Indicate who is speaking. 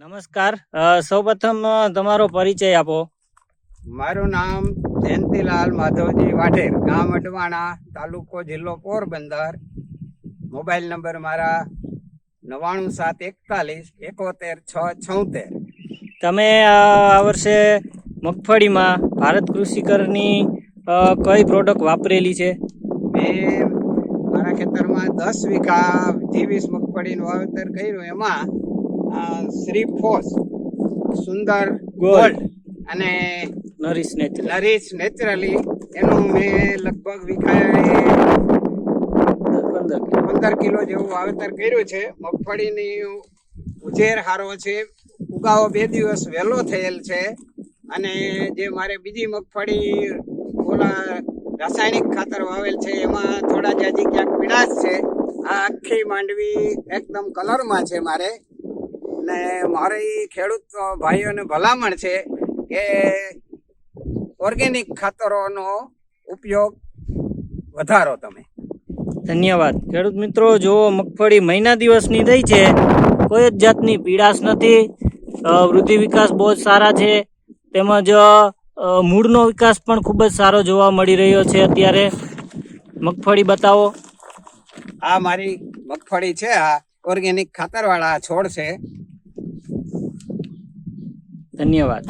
Speaker 1: નમસ્કાર. સૌપ્રથમ તમારો પરિચય આપો.
Speaker 2: મારું નામ જયંતિલાલ માધવજી વાઢેર ગામ અડવાણા તાલુકો જિલ્લો પોરબંદર. મોબાઈલ નંબર મારા નવાણું સાત એકતાલીસ એકોતેર છ છોતેર.
Speaker 1: તમે આ વર્ષે મગફળીમાં ભારત કૃષિકરની કરની કઈ પ્રોડક્ટ વાપરેલી છે?
Speaker 2: મેં મારા ખેતરમાં દસ વીઘા જીવીસ મગફળીનું વાવેતર કર્યું. એમાં શ્રી ફોસ સુંદર ગોલ્ડ અને
Speaker 1: નરીશ નેચરલ
Speaker 2: નરીશ નેચરલી એનું મેં લગભગ
Speaker 1: કિલો.
Speaker 2: પંદર કિલો જેવું વાવેતર કર્યું છે. મગફળીની ઉજેર હારો છે. ઉગાવો બે દિવસ વહેલો થયેલ છે. અને જે મારે બીજી મગફળી ઓલા રાસાયણિક ખાતર વાવેલ છે એમાં થોડા જાજી ક્યાંક પીડાશ છે. આ આખી માંડવી એકદમ કલરમાં છે મારે. ને મારી ખેડૂત ભાઈઓને ભલામણ છે કે ઓર્ગેનિક ખાતરોનો ઉપયોગ વધારો તમે.
Speaker 1: ધન્યવાદ. ખેડૂત મિત્રો જો મગફળી મહિના દિવસની થઈ છે. કોઈ જ જાતની પીડાશ નથી. વૃદ્ધિ વિકાસ બહુ જ સારા છે. તેમજ મૂળનો વિકાસ પણ ખૂબ જ સારો જોવા મળી રહ્યો છે અત્યારે. મગફળી બતાવો.
Speaker 2: આ મારી મગફળી છે આ ઓર્ગેનિક ખાતરવાળા છોડ છે.
Speaker 1: ધન્યવાદ.